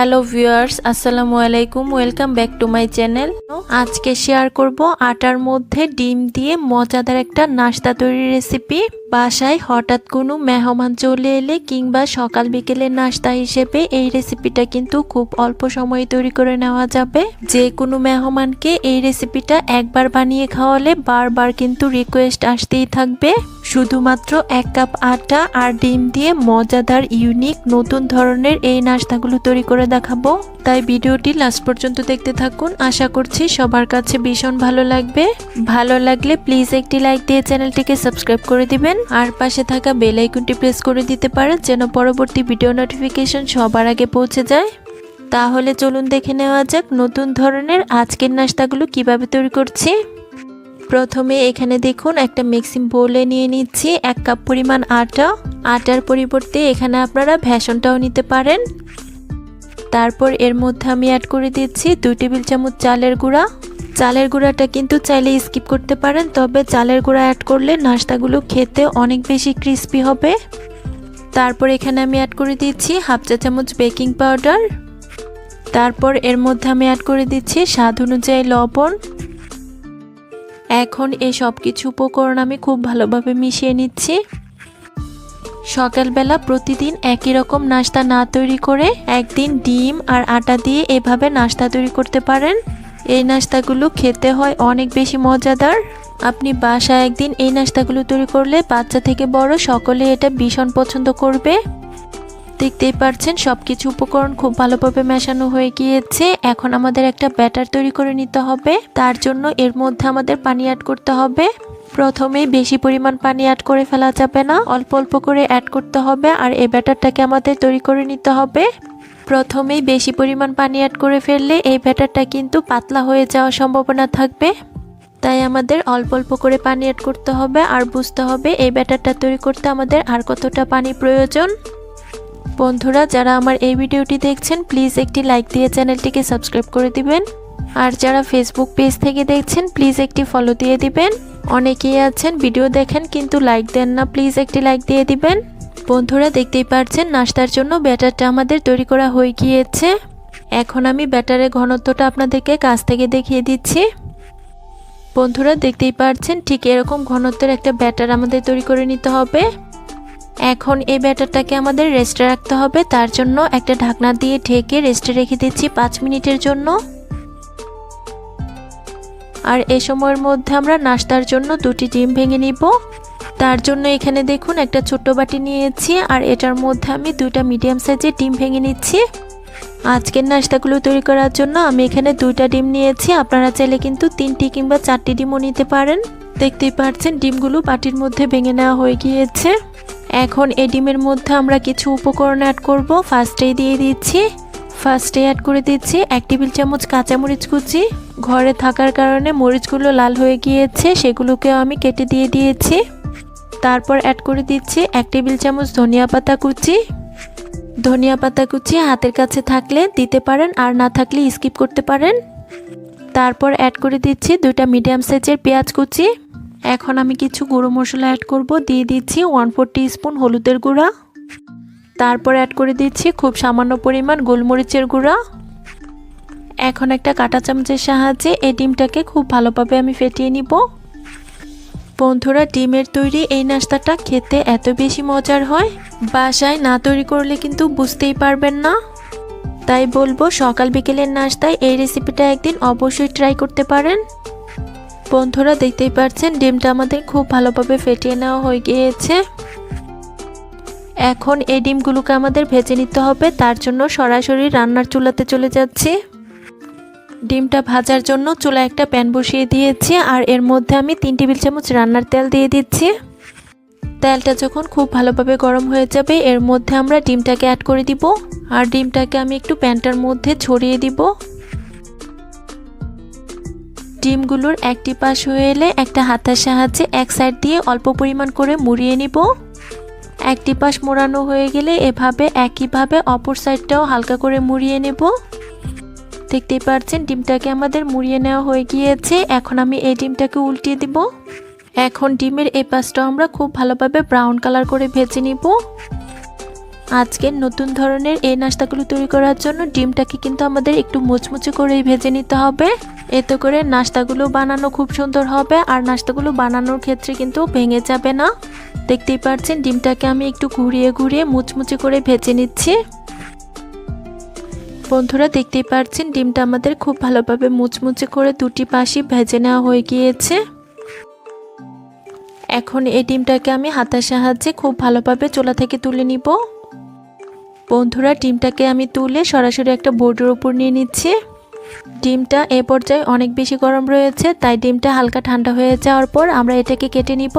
Hello viewers, আসসালামু আলাইকুম, welcome back to my channel. আজকে শেয়ার করব আটার মধ্যে ডিম দিয়ে মজাদার একটা নাস্তা তৈরির রেসিপি। বাসায় হঠাৎ কোনো মেহমান চলে এলে কিংবা সকাল বিকেলে নাস্তা হিসেবে এই রেসিপিটা কিন্তু খুব অল্প সময়ে তৈরি করে নেওয়া যাবে। যে কোনো মেহমানকে এই রেসিপিটা একবার বানিয়ে খাওয়ালে বারবার কিন্তু রিকোয়েস্ট আসতেই থাকবে। শুধুমাত্র এক কাপ আটা আর ডিম দিয়ে মজাদার ইউনিক নতুন ধরনের এই নাস্তাগুলো তৈরি করে দেখাবো। তাই ভিডিওটি লাস্ট পর্যন্ত দেখতে থাকুন। আশা করছি সবার কাছে ভীষণ ভালো লাগবে। ভালো লাগলে প্লিজ একটি লাইক দিয়ে চ্যানেলটিকে সাবস্ক্রাইব করে দিবেন। আর পাশে থাকা বেল আইকনটি প্রেস করে দিতে পারেন, যেন পরবর্তী ভিডিও নোটিফিকেশন সবার আগে পৌঁছে যায়। তাহলে চলুন দেখে নেওয়া যাক নতুন ধরনের আজকের নাস্তাগুলো কীভাবে তৈরি করছি। প্রথমে এখানে দেখুন একটা মিক্সিং বোলে নিয়ে নিচ্ছি এক কাপ পরিমাণ আটা। আটার পরিবর্তে এখানে আপনারা ভ্যাসনটাও নিতে পারেন। তারপর এর মধ্যে আমি অ্যাড করে দিচ্ছি দুই টেবিল চামচ চালের গুঁড়া। চালের গুঁড়াটা কিন্তু চাইলে স্কিপ করতে পারেন, তবে চালের গুঁড়া অ্যাড করলে নাস্তাগুলো খেতে অনেক বেশি ক্রিস্পি হবে। তারপর এখানে আমি অ্যাড করে দিচ্ছি হাফ চা চামচ বেকিং পাউডার তারপর এর মধ্যে আমি অ্যাড করে দিচ্ছি স্বাদ অনুযায়ী লবণ। এখন এই সব কিছু উপকরণ আমি খুব ভালোভাবে মিশিয়ে নিচ্ছি। সকালবেলা প্রতিদিন একই রকম নাস্তা না তৈরি করে একদিন ডিম আর আটা দিয়ে এভাবে নাস্তা তৈরি করতে পারেন। এই নাস্তাগুলো খেতে হয় অনেক বেশি মজাদার। আপনি বাসায় একদিন এই নাস্তাগুলো তৈরি করলে বাচ্চা থেকে বড় সকলে এটা ভীষণ পছন্দ করবে। দেখতেই পারছেন সব কিছু উপকরণ খুব ভালোভাবে মেশানো হয়ে গিয়েছে। এখন আমাদের একটা ব্যাটার তৈরি করে নিতে হবে। তার জন্য এর মধ্যে আমাদের পানি অ্যাড করতে হবে। প্রথমে বেশি পরিমাণ পানি অ্যাড করে ফেলা যাবে না। অল্প অল্প করে অ্যাড করতে হবে আর এই ব্যাটারটাকে আমাদের তৈরি করে নিতে হবে। প্রথমেই বেশি পরিমাণ পানি অ্যাড করে ফেললে এই ব্যাটারটা কিন্তু পাতলা হয়ে যাওয়ার সম্ভাবনা থাকবে। তাই আমাদের অল্প অল্প করে পানি অ্যাড করতে হবে আর বুঝতে হবে এই ব্যাটারটা তৈরি করতে আমাদের আর কতটা পানি প্রয়োজন। বন্ধুরা, যারা আমার এই ভিডিওটি দেখছেন প্লিজ একটি লাইক দিয়ে চ্যানেলটিকে সাবস্ক্রাইব করে দিবেন। আর যারা ফেসবুক পেজ থেকে দেখছেন প্লিজ একটি ফলো দিয়ে দিবেন। অনেকেই আছেন, ভিডিও দেখেন, কিন্তু লাইক দেন না প্লিজ একটি লাইক দিয়ে দিবেন। বন্ধুরা, দেখতেই পারছেন, নাস্তার জন্য ব্যাটারটা আমাদের তৈরি করা হয়ে গিয়েছে। এখন আমি ব্যাটারের ঘনত্বটা আপনাদেরকে কাছ থেকে দেখিয়ে দিচ্ছি। বন্ধুরা, দেখতেই পারছেন, ঠিক এরকম ঘনত্বের একটা ব্যাটার আমাদের তৈরি করে নিতে হবে। এখন এই ব্যাটারটাকে আমাদের রেস্টে রাখতে হবে। তার জন্য একটা ঢাকনা দিয়ে ঢেকে রেস্টে রেখে দিচ্ছি পাঁচ মিনিটের জন্য। আর এ সময়ের মধ্যে আমরা নাস্তার জন্য দুটি ডিম ভেঙে নিব। তার জন্য এখানে দেখুন একটা ছোট্ট বাটি নিয়েছি আর এটার মধ্যে আমি দুইটা মিডিয়াম সাইজের ডিম ভেঙে নিচ্ছি। আজকের নাস্তাগুলো তৈরি করার জন্য আমি এখানে দুইটা ডিম নিয়েছি। আপনারা চাইলে কিন্তু তিনটি কিংবা চারটি ডিমও নিতে পারেন। দেখতেই পাচ্ছেন ডিমগুলো বাটির মধ্যে ভেঙে নেওয়া হয়ে গিয়েছে। এখন এই ডিমের মধ্যে আমরা কিছু উপকরণ অ্যাড করব। ফার্স্টেই দিয়ে দিচ্ছি। ফার্স্টে অ্যাড করে দিচ্ছি এক টেবিল চামচ কাঁচামরিচ কুচি। ঘরে থাকার কারণে মরিচগুলো লাল হয়ে গিয়েছে সেগুলোকেও আমি কেটে দিয়ে দিয়েছি। তারপর অ্যাড করে দিচ্ছি এক টেবিল চামচ ধনিয়া পাতা কুচি। ধনিয়া পাতা কুচি হাতের কাছে থাকলে দিতে পারেন, আর না থাকলে স্কিপ করতে পারেন। তারপর অ্যাড করে দিচ্ছি দুইটা মিডিয়াম সাইজের পেঁয়াজ কুচি। এখন আমি কিছু গুঁড়ো মশলা অ্যাড করব, দিয়ে দিচ্ছি ওয়ান ফোর স্পুন হলুদের গুঁড়া। তারপর অ্যাড করে দিচ্ছি খুব সামান্য পরিমাণ গোলমরিচের গুঁড়া। এখন একটা কাঁটা চামচের সাহায্যে এই ডিমটাকে খুব ভালোভাবে আমি ফেটিয়ে নিব। বন্ধুরা, ডিমের তৈরি এই নাস্তাটা খেতে এত বেশি মজার হয়, বাসায় না তৈরি করলে কিন্তু বুঝতেই পারবেন না। তাই বলব, সকাল বিকেলের নাস্তায় এই রেসিপিটা একদিন অবশ্যই ট্রাই করতে পারেন। বন্ধুরা, দেখতেই পাচ্ছেন, ডিমটা আমাদের খুব ভালোভাবে ফেটিয়ে নেওয়া হয়ে গিয়েছে। এখন এই ডিমগুলোকে আমাদের ভেজে নিতে হবে, তার জন্য সরাসরি রান্নার চুলাতে চলে যাচ্ছি। ডিমটা ভাজার জন্য চুলা একটা প্যান বসিয়ে দিয়েছি আর এর মধ্যে আমি তিন টেবিল চামচ রান্নার তেল দিয়ে দিচ্ছি। তেলটা যখন খুব ভালোভাবে গরম হয়ে যাবে, এর মধ্যে আমরা ডিমটাকে অ্যাড করে দিব। আর ডিমটাকে আমি একটু প্যানটার মধ্যে ছড়িয়ে দিব। ডিমগুলোর একটি পাশ হয়ে এলে একটা হাতার সাহায্যে এক সাইড দিয়ে অল্প পরিমাণ করে মুড়িয়ে নিব। একটি পাশ মোড়ানো হয়ে গেলে এভাবে একইভাবে অপর সাইডটাও হালকা করে মুড়িয়ে নেব। দেখতেই পাচ্ছেন ডিমটাকে আমাদের মুড়িয়ে নেওয়া হয়ে গিয়েছে। এখন আমি এই ডিমটাকে উল্টিয়ে দিব। এখন ডিমের এই পাশটাও আমরা খুব ভালোভাবে ব্রাউন কালার করে ভেজে নিব। আজকের নতুন ধরনের এই নাস্তাগুলো তৈরি করার জন্য ডিমটাকে কিন্তু আমাদের একটু মুচমুচে করেই ভেজে নিতে হবে। এতে করে নাস্তাগুলো বানানো খুব সুন্দর হবে, আর নাস্তাগুলো বানানোর ক্ষেত্রে কিন্তু ভেঙে যাবে না। দেখতেই পাচ্ছেন ডিমটাকে আমি একটু ঘুরিয়ে ঘুরিয়ে মুচমুচে করে ভেজে নিচ্ছি। বন্ধুরা দেখতেই পাচ্ছেন ডিমটা আমাদের খুব ভালোভাবে মুচমুচে করে দুটি পাশই ভেজে নেওয়া হয়ে গিয়েছে। এখন এই ডিমটাকে আমি হাতার সাহায্যে খুব ভালোভাবে চোলা থেকে তুলে নিব। বন্ধুরা, ডিমটাকে আমি তুলে সরাসরি একটা বোর্ডের উপর নিয়ে নিচ্ছি। ডিমটা এ পর্যায়ে অনেক বেশি গরম রয়েছে, তাই ডিমটা হালকা ঠান্ডা হয়ে যাওয়ার পর আমরা এটাকে কেটে নিব।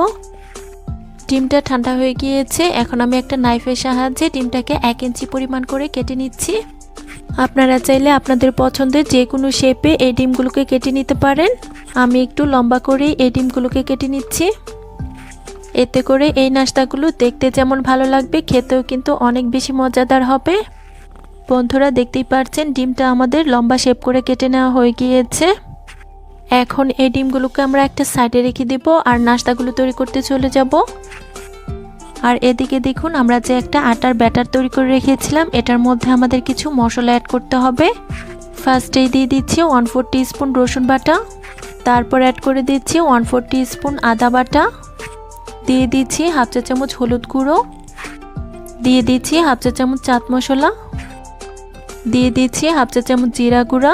ডিমটা ঠান্ডা হয়ে গিয়েছে, এখন আমি একটা নাইফের সাহায্যে ডিমটাকে এক ইঞ্চি পরিমাণ করে কেটে নিচ্ছি। আপনারা চাইলে আপনাদের পছন্দের যে কোনো শেপে এই ডিমগুলোকে কেটে নিতে পারেন। আমি একটু লম্বা করে এই ডিমগুলোকে কেটে নিচ্ছি। এতে করে এই নাস্তাগুলো দেখতে যেমন ভালো লাগবে, খেতেও কিন্তু অনেক বেশি মজাদার হবে। বন্ধুরা, দেখতেই পাচ্ছেন ডিমটা আমাদের লম্বা শেপ করে কেটে নেওয়া হয়ে গিয়েছে। এখন এই ডিমগুলোকে আমরা একটা সাইডে রেখে দেব আর নাস্তাগুলো তৈরি করতে চলে যাব। আর এদিকে দেখুন, আমরা যে একটা আটার ব্যাটার তৈরি করে রেখেছিলাম, এটার মধ্যে আমাদের কিছু মশলা অ্যাড করতে হবে। ফার্স্টেই দিয়ে দিচ্ছি ওয়ান ফোর স্পুন রসুন বাটা, তারপর অ্যাড করে দিচ্ছি ওয়ান ফোর স্পুন আদা বাটা, দিয়ে দিচ্ছি হাফ চা চামচ হলুদ গুঁড়ো, দিয়ে দিচ্ছি হাফ চা চামচ চাট মশলা, দিয়ে দিচ্ছি হাফ চা চামচ জিরা গুঁড়া,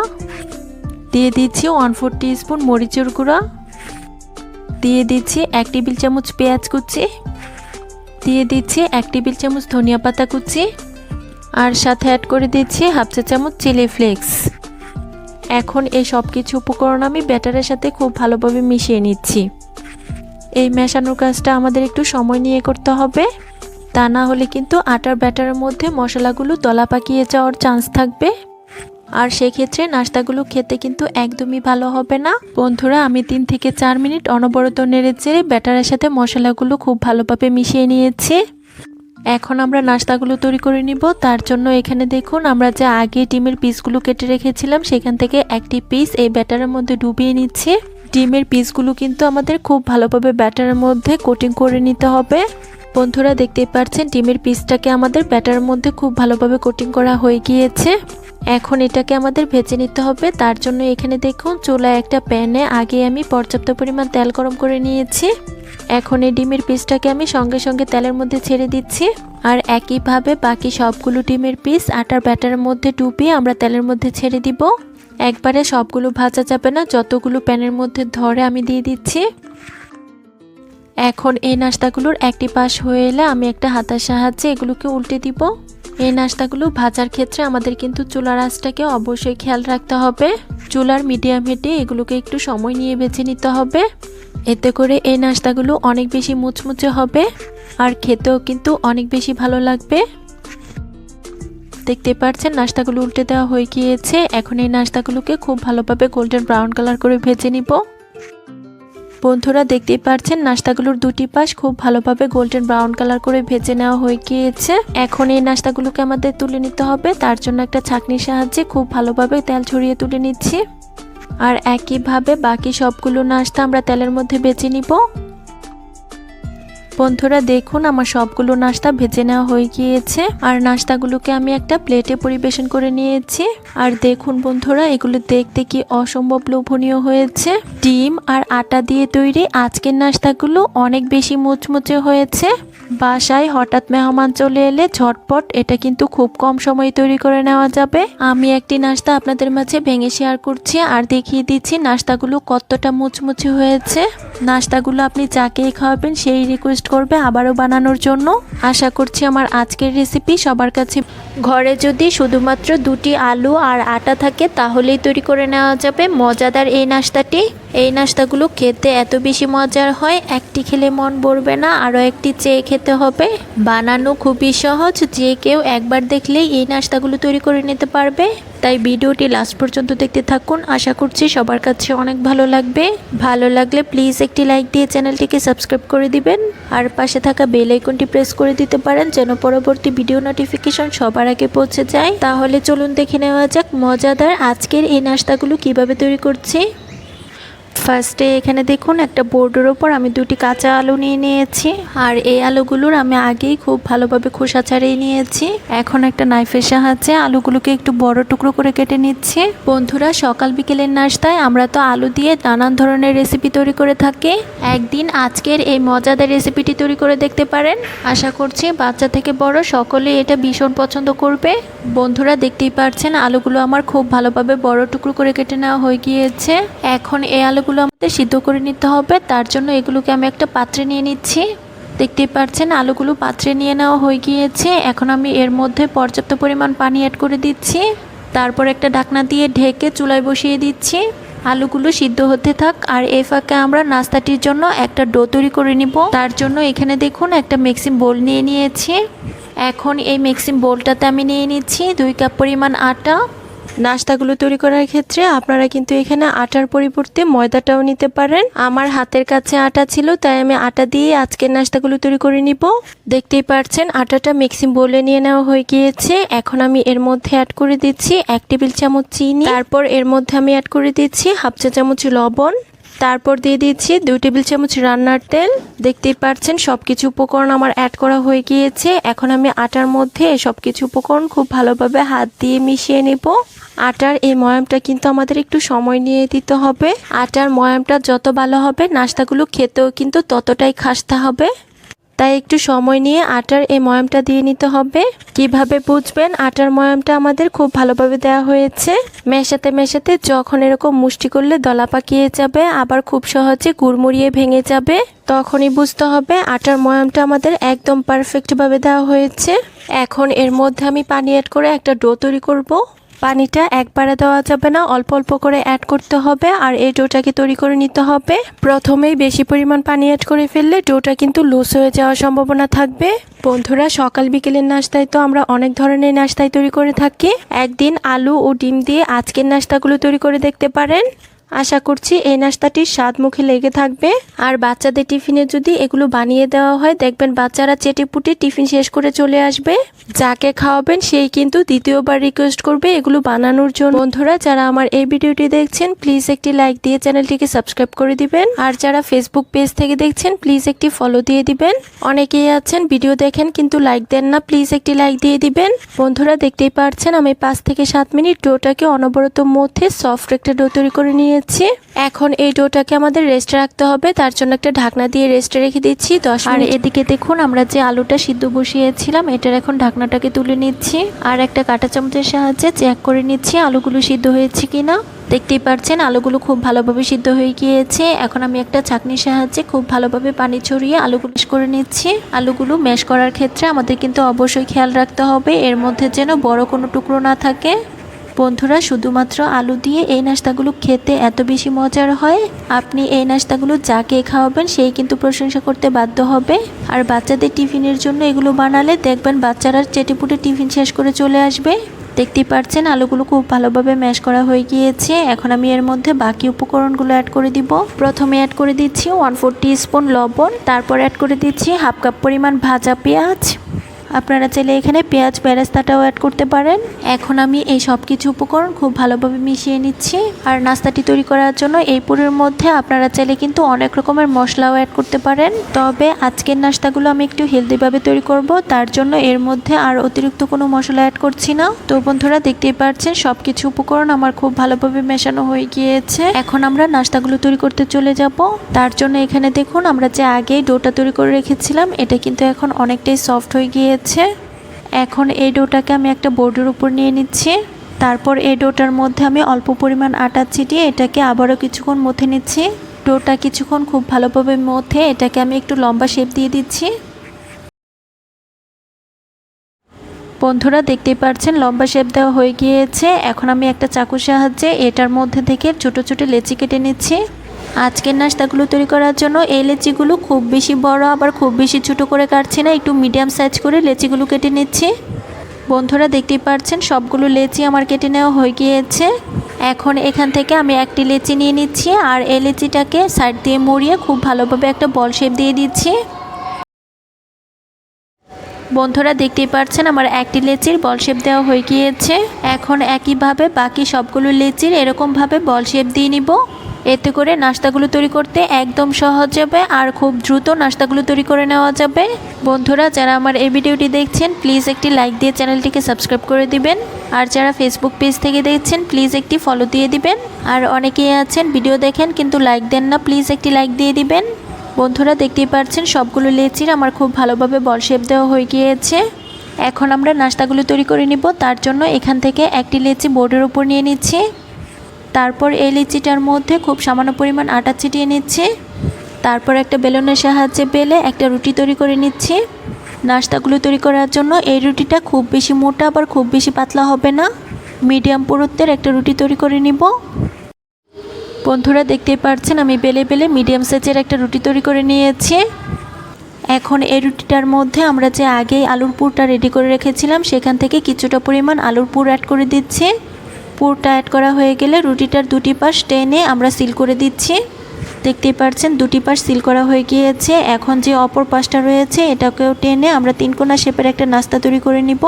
দিয়ে দিচ্ছি ওয়ান ফোর স্পুন মরিচের গুঁড়া, দিয়ে দিচ্ছি এক টেবিল চামচ পেঁয়াজ কুচি দিয়ে দিচ্ছি এক টেবিল চামচ ধনিয়া পাতা কুচি আর সাথে অ্যাড করে দিচ্ছি হাফ চা চামচ চিলি ফ্লেক্স এখন এই সব কিছু উপকরণ আমি ব্যাটারের সাথে খুব ভালোভাবে মিশিয়ে নিচ্ছি। এই মেশানোর কাজটা আমাদের একটু সময় নিয়ে করতে হবে। তা না হলে কিন্তু আটার ব্যাটারের মধ্যে মশলাগুলো দলা পাকিয়ে যাওয়ার চান্স থাকবে। আর সেক্ষেত্রে নাস্তাগুলো খেতে কিন্তু একদমই ভালো হবে না। বন্ধুরা, আমি তিন থেকে চার মিনিট অনবরত নেড়ে চেড়ে ব্যাটারের সাথে মশলাগুলো খুব ভালোভাবে মিশিয়ে নিয়েছি। এখন আমরা নাস্তাগুলো তৈরি করে নিব। তার জন্য এখানে দেখুন, আমরা যে আগে ডিমের পিসগুলো কেটে রেখেছিলাম, সেখান থেকে একটি পিস এই ব্যাটারের মধ্যে ডুবিয়ে নিচ্ছে। ডিমের পিসগুলো কিন্তু আমাদের খুব ভালোভাবে ব্যাটারের মধ্যে কোটিং করে নিতে হবে। বন্ধুরা, দেখতেই পাচ্ছেন ডিমের পিসটাকে আমাদের ব্যাটারের মধ্যে খুব ভালোভাবে কোটিং করা হয়ে গিয়েছে। এখন এটাকে আমাদের ভেজে নিতে হবে। তার জন্য এখানে দেখুন, চুলায় একটা প্যানে আগে আমি পর্যাপ্ত পরিমাণ তেল গরম করে নিয়েছি। এখন এই ডিমের পিসটাকে আমি সঙ্গে সঙ্গে তেলের মধ্যে ছেড়ে দিচ্ছি। আর একইভাবে বাকি সবগুলো ডিমের পিস আটার ব্যাটারের মধ্যে ডুবিয়ে আমরা তেলের মধ্যে ছেড়ে দিব। একবারে সবগুলো ভাজা যাবে না, যতগুলো প্যানের মধ্যে ধরে আমি দিয়ে দিচ্ছি। এখন এই নাস্তাগুলোর একটি পাশ হয়ে এলে আমি একটা হাতার সাহায্যে এগুলোকে উল্টে দিব। এই নাস্তাগুলো ভাজার ক্ষেত্রে আমাদের কিন্তু চুলার আঁচটাকে অবশ্যই খেয়াল রাখতে হবে। চুলার মিডিয়াম হিটে এগুলোকে একটু সময় নিয়ে বেছে নিতে হবে। এতে করে এই নাস্তাগুলো অনেক বেশি মুচমুচে হবে আর খেতেও কিন্তু অনেক বেশি ভালো লাগবে। দেখতে পাচ্ছেন নাস্তাগুলো উল্টে দেওয়া হয়ে গিয়েছে। এখন এই নাস্তাগুলোকে খুব ভালোভাবে গোল্ডেন ব্রাউন কালার করে ভেজে নিব। বন্ধুরা দেখতেই পাচ্ছেন নাস্তাগুলোর দুটি পাশ খুব ভালোভাবে গোল্ডেন ব্রাউন কালার করে ভেজে নেওয়া হয়ে গিয়েছে। এখন এই নাস্তাগুলোকে আমাদের তুলে নিতে হবে, তার জন্য একটা ছাঁকনির সাহায্যে খুব ভালোভাবে তেল ছড়িয়ে তুলে নিচ্ছি। আর একইভাবে বাকি সবগুলো নাস্তা আমরা তেলের মধ্যে বেছে নিব। বন্ধুরা, দেখুন আমার সবগুলো নাস্তা ভেজে নেওয়া হয়ে গিয়েছে। আর নাস্তাগুলোকে আমি একটা প্লেটে পরিবেশন করে নিয়েছি। আর দেখুন বন্ধুরা, এগুলো দেখতে কি অসম্ভব লোভনীয় হয়েছে। ডিম আর আটা দিয়ে তৈরি আজকের নাস্তাগুলো অনেক বেশি মুচমুচে হয়েছে। বাসায় হঠাৎ মেহমান চলে এলে ঝটপট এটা কিন্তু খুব কম সময়ে তৈরি করে নেওয়া যাবে। আমি একটি নাস্তা আপনাদের মাঝে ভেঙে শেয়ার করছি আর দেখিয়ে দিচ্ছি নাস্তাগুলো কতটা মুচমুচে হয়েছে। নাস্তাগুলো আপনি যাকেই খাওয়াবেন সেই রিকোয়েস্ট করবে আবারও বানানোর জন্য। আশা করছি আমার আজকের রেসিপি সবার কাছে ঘরে যদি শুধুমাত্র দুটি আলু আর আটা থাকে, তাহলেই তৈরি করে নেওয়া যাবে। মজাদার এই নাস্তাটি। এই নাস্তাগুলো খেতে এত বেশি মজার হয়, একটি খেলে মন ভরবে না, আরও একটি চেয়ে খেতে হবে। বানানো খুবই সহজ, যে কেউ একবার দেখলেই এই নাস্তাগুলো তৈরি করে নিতে পারবে। তাই ভিডিওটি লাস্ট পর্যন্ত দেখতে থাকুন। আশা করছি সবার কাছে অনেক ভালো লাগবে। ভালো লাগলে প্লিজ একটি লাইক দিয়ে চ্যানেলটিকে সাবস্ক্রাইব করে দিবেন। আর পাশে থাকা বেল আইকনটি প্রেস করে দিতে পারেন যেন পরবর্তী ভিডিও নোটিফিকেশন সবার আগে পৌঁছে যায়। তাহলে চলুন দেখে নেওয়া যাক মজাদার আজকের এই নাস্তাগুলো কীভাবে তৈরি করছি। ফার্স্টে এখানে দেখুন, একটা বোর্ডের ওপর আমি দুটি কাঁচা আলু নিয়ে নিয়েছি। আর এই আলুগুলোর আমি আগেই খুব ভালোভাবে খোসা ছাড়িয়ে নিয়েছি। এখন একটা নাইফের সাহায্যে আলুগুলোকে একটু বড় টুকরো করে কেটে নিচ্ছি। বন্ধুরা, সকাল বিকেলের নাস্তায় আমরা তো আলু দিয়ে নানান ধরনের রেসিপি তৈরি করে থাকি। একদিন আজকের এই মজাদার রেসিপিটি তৈরি করে দেখতে পারেন। আশা করছি বাচ্চা থেকে বড় সকলে এটা ভীষণ পছন্দ করবে। বন্ধুরা, দেখতেই পারছেন, আলুগুলো আমার খুব ভালোভাবে বড় টুকরো করে কেটে নেওয়া হয়ে গিয়েছে। এখন এই আলুগুলো আমাদের সিদ্ধ করে নিতে হবে। তার জন্য এগুলোকে আমি একটা পাত্রে নিয়ে নিচ্ছি। দেখতেই পাচ্ছেন, আলুগুলো পাত্রে নিয়ে নেওয়া হয়ে গিয়েছে। এখন আমি এর মধ্যে পর্যাপ্ত পরিমাণ পানি অ্যাড করে দিচ্ছি। তারপর একটা ঢাকনা দিয়ে ঢেকে চুলায় বসিয়ে দিচ্ছি। আলুগুলো সিদ্ধ হতে থাক, আর এ ফাঁকে আমরা নাস্তাটির জন্য একটা ডো তৈরি করে নিব। তার জন্য এখানে দেখুন, একটা মিক্সিং বোল নিয়ে নিয়েছি। এখন এই মিক্সিং বোলটাতে আমি নিয়ে নিচ্ছি দুই কাপ পরিমাণ আটা। নাস্তাগুলো তৈরি করার ক্ষেত্রে আপনারা কিন্তু এখানে আটার পরিবর্তে ময়দাটাও নিতে পারেন। আমার হাতের কাছে আটা ছিল, তাই আমি আটা দিয়ে আজকের নাস্তাগুলো তৈরি করে নিব। দেখতেই পারছেন, আটাটা মিক্সিং বোলে নিয়ে নেওয়া হয়ে গিয়েছে। এখন আমি এর মধ্যে অ্যাড করে দিচ্ছি এক টেবিল চামচ চিনি। তারপর এর মধ্যে আমি অ্যাড করে দিচ্ছি হাফ চা চামচ লবণ। তারপর দিয়ে দিচ্ছি দুই টেবিল চামচ রান্নার তেল। দেখতেই পাচ্ছেন সব কিছু উপকরণ আমার অ্যাড করা হয়ে গিয়েছে। এখন আমি আটার মধ্যে সব কিছু উপকরণ খুব ভালোভাবে হাত দিয়ে মিশিয়ে নেব। আটার এই ময়ামটা কিন্তু আমাদের একটু সময় নিয়ে দিতে হবে। আটার ময়ামটা যত ভালো হবে, নাস্তাগুলো খেতেও কিন্তু ততটাই খাসতে হবে। তাই একটু সময় নিয়ে আটার এই ময়ামটা দিয়ে নিতে হবে। কীভাবে বুঝবেন? আটার ময়ামটা আমাদের খুব ভালোভাবে দেওয়া হয়েছে। মেশাতে মেশাতে যখন এরকম মুষ্টি করলে দলা পাকিয়ে যাবে, আবার খুব সহজে গুড়মুড়িয়ে ভেঙে যাবে। তখনই বুঝতে হবে আটার ময়ামটা আমাদের একদম পারফেক্টভাবে দেওয়া হয়েছে। এখন এর মধ্যে আমি পানি অ্যাড করে একটা ডো তৈরি করব। পানিটা একবারে দেওয়া যাবে না, অল্প অল্প করে অ্যাড করতে হবে আর এই ডোটাকে তৈরি করে নিতে হবে? প্রথমেই বেশি পরিমাণ পানি অ্যাড করে ফেললে ডোটা কিন্তু লুজ হয়ে যাওয়ার সম্ভাবনা থাকবে। বন্ধুরা, সকাল বিকেলের নাস্তায় তো আমরা অনেক ধরনের নাস্তায় তৈরি করে থাকি। একদিন আলু ও ডিম দিয়ে আজকের নাস্তাগুলো তৈরি করে দেখতে পারেন। আশা করছি এই নাস্তাটি স্বাদ মুখে লেগে থাকবে। আর বাচ্চাদের টিফিনে যদি এগুলো বানিয়ে দেওয়া হয়, দেখবেন বাচ্চারা চেটে পুটে টিফিন শেষ করে চলে আসবে। যাকে খাওয়াবেন, সেই কিন্তু দ্বিতীয়বার রিকোয়েস্ট করবে এগুলো বানানোর জন্য। বন্ধুরা, যারা আমার এই ভিডিওটি দেখছেন প্লিজ একটি লাইক দিয়ে চ্যানেলটিকে সাবস্ক্রাইব করে দিবেন। আর যারা ফেসবুক পেজ থেকে দেখছেন প্লিজ একটি ফলো দিয়ে দিবেন। অনেকেই আছেন ভিডিও দেখেন, কিন্তু লাইক দেন না প্লিজ একটি লাইক দিয়ে দিবেন। বন্ধুরা, দেখতেই পারছেন, আমি পাঁচ থেকে সাত মিনিট ডোটাকে অনবরত মধ্যে সফট একটা ডো তৈরি করে নিয়েছি এখন এই ডোটাকে আমাদের রেস্টে রাখতে হবে। তার জন্য একটা ঢাকনা দিয়ে রেস্টে রেখে দিচ্ছি। দশ আর এদিকে দেখুন আমরা যে আলুটা সিদ্ধ বসিয়েছিলাম এটার এখন ঢাকনাটাকে তুলে নিচ্ছি। আর একটা কাঁটা চামচের সাহায্যে চেক করে নিচ্ছি আলুগুলো সিদ্ধ হয়েছে কিনা। দেখতেই পাচ্ছেন আলুগুলো খুব ভালোভাবে সিদ্ধ হয়ে গিয়েছে। এখন আমি একটা চাকনির সাহায্যে খুব ভালোভাবে পানি ছড়িয়ে আলুগুলো ম্যাশ করে নিচ্ছি। আলুগুলো ম্যাশ করার ক্ষেত্রে আমাদের কিন্তু অবশ্যই খেয়াল রাখতে হবে। এর মধ্যে যেন বড় কোনো টুকরো না থাকে। বন্ধুরা, শুধুমাত্র আলু দিয়ে এই নাস্তাগুলো খেতে এত বেশি মজার হয়। আপনি এই নাস্তাগুলো যাকে খাওয়াবেন, সেই কিন্তু প্রশংসা করতে বাধ্য হবে। আর বাচ্চাদের টিফিনের জন্য এগুলো বানালে দেখবেন বাচ্চারা চেটেপুটে টিফিন শেষ করে চলে আসবে। দেখতেই পাচ্ছেন, আলুগুলো খুব ভালোভাবে ম্যাশ করা হয়ে গিয়েছে। এখন আমি এর মধ্যে বাকি উপকরণগুলো অ্যাড করে দিব। প্রথমে অ্যাড করে দিচ্ছি ওয়ান ফোর স্পুন লবণ, তারপর অ্যাড করে দিচ্ছি হাফ কাপ পরিমাণ ভাজা পেঁয়াজ। আপনারা চাইলে এখানে পেঁয়াজ বেরেস্তাটাও অ্যাড করতে পারেন। এখন আমি এই সব কিছু উপকরণ খুব ভালোভাবে মিশিয়ে নিচ্ছি। আর নাস্তাটি তৈরি করার জন্য এই পুরের মধ্যে আপনারা চাইলে কিন্তু অনেক রকমের মশলাও অ্যাড করতে পারেন। তবে আজকের নাস্তাগুলো আমি একটু হেলদিভাবে তৈরি করব। তার জন্য এর মধ্যে আর অতিরিক্ত কোনো মশলা অ্যাড করছি না। তো বন্ধুরা, দেখতেই পাচ্ছেন সব কিছু উপকরণ আমার খুব ভালোভাবে মেশানো হয়ে গিয়েছে। এখন আমরা নাস্তাগুলো তৈরি করতে চলে যাব। তার জন্য এখানে দেখুন, আমরা যে আগে ডোটা তৈরি করে রেখেছিলাম, এটা কিন্তু এখন অনেকটাই সফট হয়ে গিয়েছে। এখন এই ডোটাকে আমি একটা বোর্ডের উপর নিয়ে নিচ্ছি। তারপর এই ডোটার মধ্যে আমি অল্প পরিমাণ আটা ছিটিয়ে এটাকে আবারও কিছুক্ষণ মথে নিচ্ছি। ডোটা কিছুক্ষণ খুব ভালোভাবে মথে এটাকে আমি একটু লম্বা শেপ দিয়ে দিচ্ছি। বন্ধুরা, দেখতেই পাচ্ছেন, লম্বা শেপ দেওয়া হয়ে গিয়েছে। এখন আমি একটা চাকুর সাহায্যে এটার মধ্যে থেকে ছোট ছোট লেচি কেটে নিচ্ছি। আজকের নাস্তাগুলো তৈরি করার জন্য এই লেচিগুলো খুব বেশি বড় আবার খুব বেশি ছোট করে কাটছি না, একটু মিডিয়াম সাইজ করে লেচিগুলো কেটে নিচ্ছি। বন্ধুরা দেখতেই পাচ্ছেন সবগুলো লেচি আমার কেটে নেওয়া হয়ে গিয়েছে। এখন এখান থেকে আমি একটি লেচি নিয়ে নিচ্ছি আর এই লেচিটাকে সাইড দিয়ে মুড়িয়ে খুব ভালোভাবে একটা বল শেপ দিয়ে দিচ্ছি। বন্ধুরা দেখতেই পাচ্ছেন আমার একটি লেচির বল শেপ দেওয়া হয়ে গিয়েছে। এখন একইভাবে বাকি সবগুলো লেচির এরকমভাবে বল শেপ দিয়ে নিব। এতে করে নাস্তাগুলো তৈরি করতে একদম সহজ যাবে আর খুব দ্রুত নাস্তাগুলো তৈরি করে নেওয়া যাবে। বন্ধুরা, যারা আমার এই ভিডিওটি দেখছেন প্লিজ একটি লাইক দিয়ে চ্যানেলটিকে সাবস্ক্রাইব করে দিবেন। আর যারা ফেসবুক পেজ থেকে দেখছেন প্লিজ একটি ফলো দিয়ে দিবেন। আর অনেকেই আছেন ভিডিও দেখেন, কিন্তু লাইক দেন না প্লিজ একটি লাইক দিয়ে দিবেন। বন্ধুরা, দেখতেই পাচ্ছেন, সবগুলো লেচির আমার খুব ভালোভাবে বল শেপ দেওয়া হয়ে গিয়েছে। এখন আমরা নাস্তাগুলো তৈরি করে নিব। তার জন্য এখান থেকে একটি লেচি বোর্ডের উপর নিয়ে নিচ্ছি। তারপর এই লিচিটার মধ্যে খুব সামান্য পরিমাণ আটা ছিটিয়ে নিচ্ছি। তারপর একটা বেলুনের সাহায্যে বেলে একটা রুটি তৈরি করে নিচ্ছি। নাস্তাগুলো তৈরি করার জন্য এই রুটিটা খুব বেশি মোটা আবার খুব বেশি পাতলা হবে না। মিডিয়াম পুরুত্বের একটা রুটি তৈরি করে নিব। বন্ধুরা দেখতেই পাচ্ছেন আমি বেলে বেলে মিডিয়াম সাইজের একটা রুটি তৈরি করে নিয়েছি। এখন এই রুটিটার মধ্যে আমরা যে আগেই আলুর পুরটা রেডি করে রেখেছিলাম, সেখান থেকে কিছুটা পরিমাণ আলুর পুর অ্যাড করে দিচ্ছি। পুরটা অ্যাড করা হয়ে গেলে রুটিটার দুটি পাশ টেনে আমরা সিল করে দিচ্ছি। দেখতেই পাচ্ছেন দুটি পাশ সিল করা হয়ে গিয়েছে। এখন যে অপর পাশটা রয়েছে, এটাকেও টেনে আমরা তিন কোনা শেপের একটা নাস্তা তৈরি করে নিব।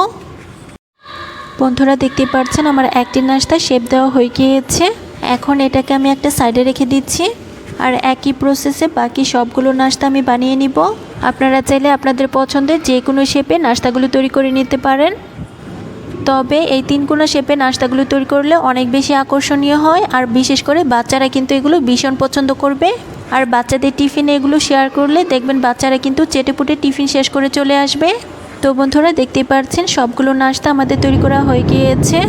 বন্ধুরা, দেখতেই পাচ্ছেন আমার একটি নাস্তা শেপ দেওয়া হয়ে গিয়েছে। এখন এটাকে আমি একটা সাইডে রেখে দিচ্ছি। আর একই প্রসেসে বাকি সবগুলো নাস্তা আমি বানিয়ে নিব। আপনারা চাইলে আপনাদের পছন্দের যে কোনো শেপে নাস্তাগুলো তৈরি করে নিতে পারেন। তবে এই তিন কোনা শেপে নাস্তাগুলো তৈরি করলে অনেক বেশি আকর্ষণীয় হয়, আর বিশেষ করে বাচ্চারা কিন্তু এগুলো ভীষণ পছন্দ করবে। আর বাচ্চাদের টিফিনে এগুলো শেয়ার করলে দেখবেন বাচ্চারা কিন্তু চেটেপুটে টিফিন শেষ করে চলে আসবে। তো বন্ধুরা দেখতেই পাচ্ছেন, সবগুলো নাস্তা আমাদের তৈরি করা হয়ে গিয়েছে।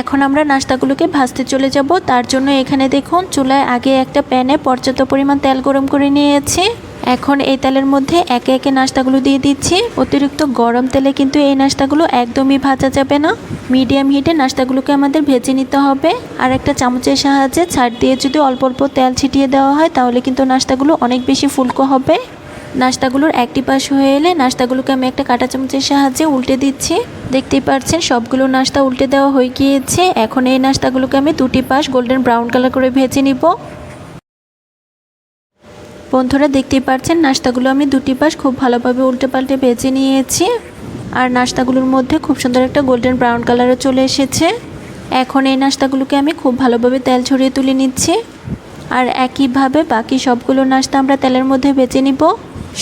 এখন আমরা নাস্তাগুলোকে ভাজতে চলে যাব। তার জন্য এখানে দেখুন, চুলায় আগে একটা প্যানে পর্যাপ্ত পরিমাণ তেল গরম করে নিয়েছি। এখন এই তেলের মধ্যে একে একে নাস্তাগুলো দিয়ে দিচ্ছি। অতিরিক্ত গরম তেলে কিন্তু এই নাস্তাগুলো একদমই ভাজা যাবে না। মিডিয়াম হিটে নাস্তাগুলোকে আমাদের ভেজে নিতে হবে। আর একটা চামচের সাহায্যে ছাড় দিয়ে যদি অল্প অল্প তেল ছিটিয়ে দেওয়া হয়, তাহলে কিন্তু নাস্তাগুলো অনেক বেশি ফুলকো হবে। নাস্তাগুলোর একটি পাশ হয়ে এলে নাস্তাগুলোকে আমি একটা কাঁটা চামচের সাহায্যে উল্টে দিচ্ছি। দেখতেই পাচ্ছেন সবগুলো নাস্তা উল্টে দেওয়া হয়ে গিয়েছে। এখন এই নাস্তাগুলোকে আমি দুটি পাশ গোল্ডেন ব্রাউন কালার করে ভেজে নিব। বন্ধুরা দেখতেই পাচ্ছেন, নাস্তাগুলো আমি দুটি পাশ খুব ভালোভাবে উল্টে পাল্টে ভেজে নিয়েছি। আর নাস্তাগুলোর মধ্যে খুব সুন্দর একটা গোল্ডেন ব্রাউন কালারও চলে এসেছে। এখন এই নাস্তাগুলোকে আমি খুব ভালোভাবে তেল ছড়িয়ে তুলে নিচ্ছি। আর একইভাবে বাকি সবগুলো নাস্তা আমরা তেলের মধ্যে বেছে নিব।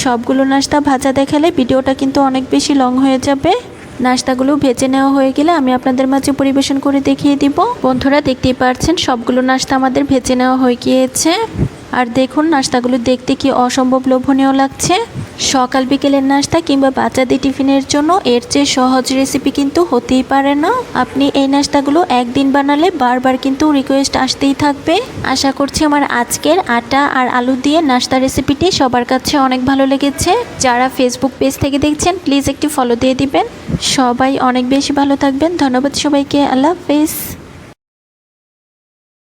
সবগুলো নাস্তা ভাজা দেখালে ভিডিওটা কিন্তু অনেক বেশি লং হয়ে যাবে। নাস্তাগুলো ভেজে নেওয়া হয়ে গেলে আমি আপনাদের মাঝে পরিবেশন করে দেখিয়ে দিব। বন্ধুরা দেখতেই পাচ্ছেন, সবগুলো নাস্তা আমাদের ভেজে নেওয়া হয়ে গিয়েছে। আর দেখুন, নাস্তাগুলো দেখতে কি অসম্ভব লোভনীয় লাগছে। সকাল বিকেলের নাস্তা কিংবা বাচ্চাদের টিফিনের জন্য এর চেয়ে সহজ রেসিপি কিন্তু হতেই পারে না। আপনি এই নাস্তাগুলো একদিন বানালে বারবার কিন্তু রিকোয়েস্ট আসতেই থাকবে। আশা করছি আমার আজকের আটা আর আলু দিয়ে নাস্তা রেসিপিটি সবার কাছে অনেক ভালো লেগেছে। যারা ফেসবুক পেজ থেকে দেখছেন প্লিজ একটি ফলো দিয়ে দিবেন। সবাই অনেক বেশি ভালো থাকবেন। ধন্যবাদ সবাইকে। আল্লাহ হাফেজ।